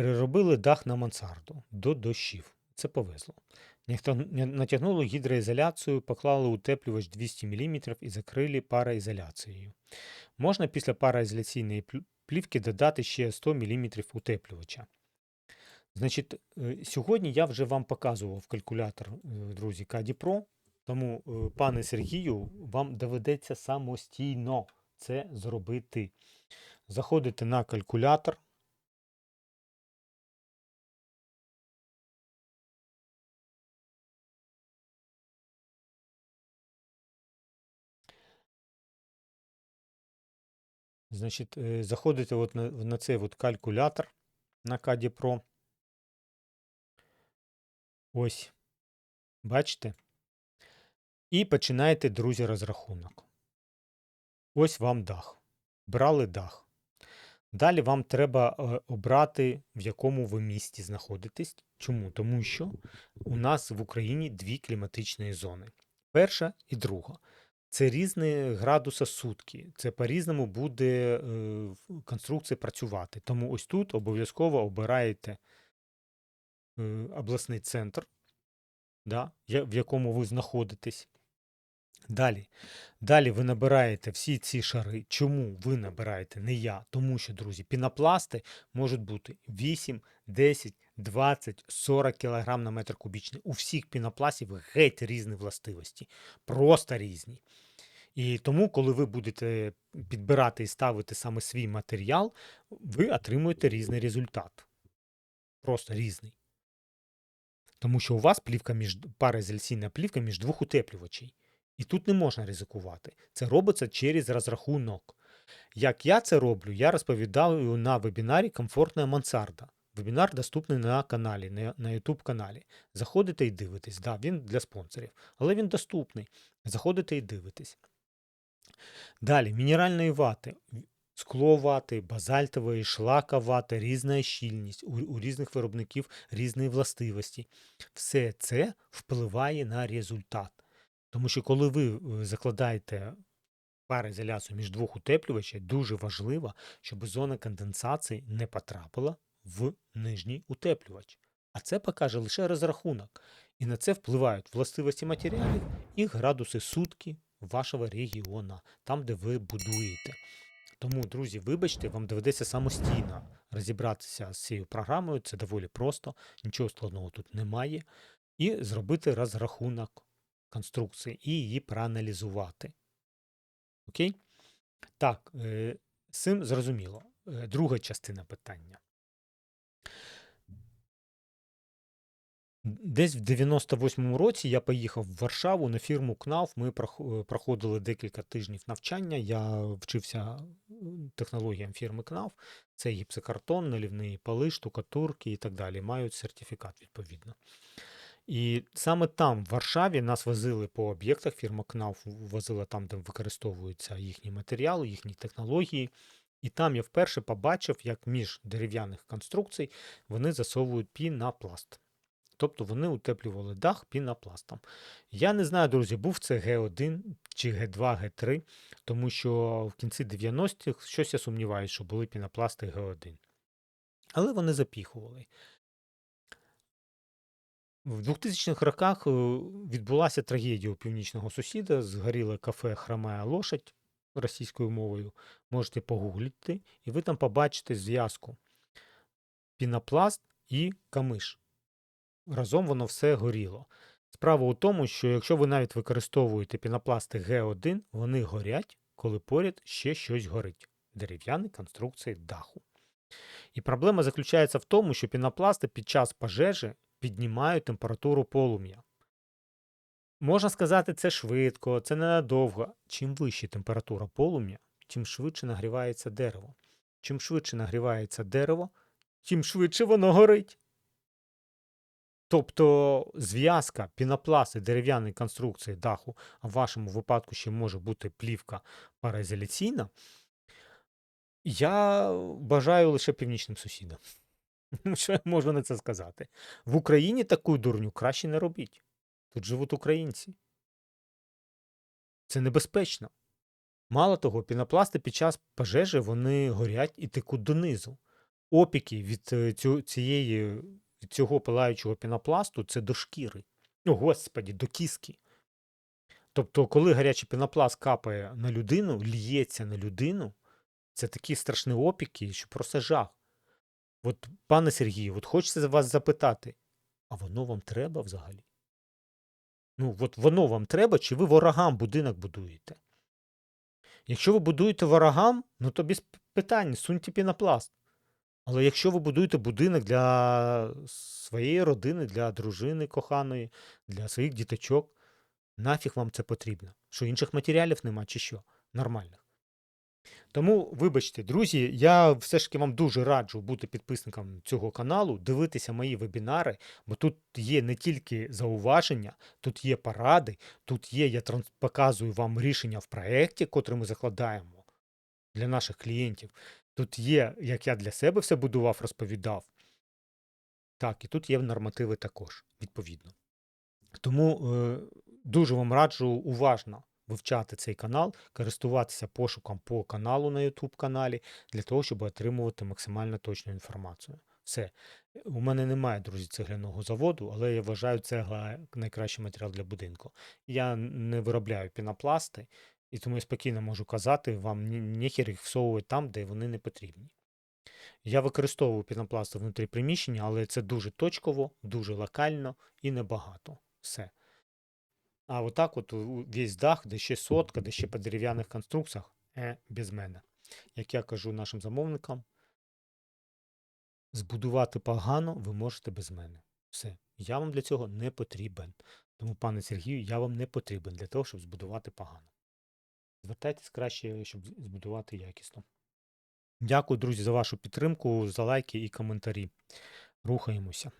Переробили дах на мансарду до дощів. Це повезло. Натягнули гідроізоляцію, поклали утеплювач 200 мм і закрили пароізоляцією. Можна після пароізоляційної плю- плівки додати ще 100 мм утеплювача. Значить, е, сьогодні я вже вам показував калькулятор, е, друзі, Каді Pro, тому, е, пане Сергію, вам доведеться самостійно це зробити. Заходите на калькулятор. Значить, е, заходите от на, на цей от калькулятор на Каді Pro. Ось. Бачите? І починаєте, друзі, розрахунок. Ось вам дах. Брали дах. Далі вам треба е, обрати, в якому ви місті знаходитесь. Чому? Тому що у нас в Україні дві кліматичні зони. Перша і друга. Це різні градуси сутки. Це по-різному буде е, конструкція працювати. Тому ось тут обов'язково обираєте е, обласний центр, да, в якому ви знаходитесь. Далі. Далі ви набираєте всі ці шари. Чому ви набираєте? Не я. Тому що, друзі, пінопласти можуть бути 8, 10, 20, 40 кг на метр кубічний. У всіх пінопластів геть різні властивості. Просто різні. І тому, коли ви будете підбирати і ставити саме свій матеріал, ви отримуєте різний результат. Просто різний. Тому що у вас плівка між пароізоляційна плівка між двох утеплювачей. І тут не можна ризикувати. Це робиться через розрахунок. Як я це роблю, я розповідаю на вебінарі Комфортна мансарда. Вебінар доступний на каналі, на, YouTube каналі. Заходите і дивитесь. Да, він для спонсорів, але він доступний. Заходите і дивитесь. Далі, мінеральної вати. Скло вати, базальтової, шлака вати, різна щільність, у, у різних виробників різні властивості. Все це впливає на результат. Тому що коли ви е, закладаєте пароізоляцію між двох утеплювачів, дуже важливо, щоб зона конденсації не потрапила в нижній утеплювач. А це покаже лише розрахунок. І на це впливають властивості матеріалів і градуси сутки вашого регіону, там, де ви будуєте. Тому, друзі, вибачте, вам доведеться самостійно розібратися з цією програмою. Це доволі просто, нічого складного тут немає. І зробити розрахунок конструкції і її проаналізувати. Окей? Так, е, з цим зрозуміло. Е, Друга частина питання. Десь в 98-му році я поїхав в Варшаву на фірму КНАУФ. Ми е, проходили декілька тижнів навчання. Я вчився технологіям фірми КНАУФ. Це гіпсокартон, налівні поли, штукатурки і так далі. Мають сертифікат відповідно. І саме там, в Варшаві, нас возили по об'єктах. Фірма КНАУФ возила там, де використовуються їхні матеріали, їхні технології. І там я вперше побачив, як між дерев'яних конструкцій вони засовують пінопласт. Тобто вони утеплювали дах пінопластом. Я не знаю, друзі, був це Г1 чи Г2, Г3, тому що в кінці 90-х щось я сумніваюся, що були пінопласти Г1. Але вони запіхували. В 2000-х роках е, відбулася трагедія у північного сусіда. Згоріло кафе Хромая лошадь російською мовою. Можете погуглити, і ви там побачите зв'язку пінопласт і камиш. Разом воно все горіло. Справа у тому, що якщо ви навіть використовуєте пінопласти Г1, вони горять, коли поряд ще щось горить. Дерев'яні конструкції даху. І проблема заключається в тому, що пінопласти під час пожежі піднімають температуру полум'я. Можна сказати, це швидко, це ненадовго. Чим вища температура полум'я, тим швидше нагрівається дерево. Чим швидше нагрівається дерево, тим швидше воно горить. Тобто зв'язка пінопласт дерев'яної конструкції даху, а в вашому випадку ще може бути плівка пароізоляційна, я бажаю лише північним сусідам. Ну, Що я можу на це сказати? В Україні таку дурню краще не робіть. Тут живуть українці. Це небезпечно. Мало того, пінопласти під час пожежі вони горять і текуть донизу. опіки від е, цієї, цього пилаючого пінопласту це до шкіри. О, господі, до кіски. Тобто, коли гарячий пінопласт капає на людину, лється на людину, це такі страшні опіки, що просто жах. От, пане Сергію, от хочеться вас запитати, а воно вам треба взагалі? Ну, от воно вам треба, чи ви ворогам будинок будуєте? Якщо ви будуєте ворогам, ну то без питань, суньте пінопласт. Але якщо ви будуєте будинок для своєї родини, для дружини коханої, для своїх діточок, нафіг вам це потрібно? Що інших матеріалів нема, чи що? Нормальних. Тому, вибачте, друзі, я все ж таки вам дуже раджу бути підписником цього каналу, дивитися мої вебінари, бо тут є не тільки зауваження, тут є поради, тут є, я показую вам рішення в проєкті, котре ми закладаємо для наших клієнтів. Тут є, як я для себе все будував, розповідав. Так, і тут є нормативи також, відповідно. Тому е, дуже вам раджу уважно вивчати цей канал, користуватися пошуком по каналу на YouTube каналі для того, щоб отримувати максимально точну інформацію. Все. У мене немає, друзі, цегляного заводу, але я вважаю цегла найкращий матеріал для будинку. Я не виробляю пінопласти, і тому я спокійно можу казати вам, ні- ніхер їх всовувати там, де вони не потрібні. Я використовую пінопласти внутрі приміщення, але це дуже точково, дуже локально і небагато. Все. А отак от весь дах, де ще сотка, де ще по дерев'яних конструкціях, е, без мене. Як я кажу нашим замовникам, збудувати погано ви можете без мене. Все. Я вам для цього не потрібен. Тому, пане Сергію, я вам не потрібен для того, щоб збудувати погано. Звертайтесь краще, щоб збудувати якісно. Дякую, друзі, за вашу підтримку, за лайки і коментарі. Рухаємося.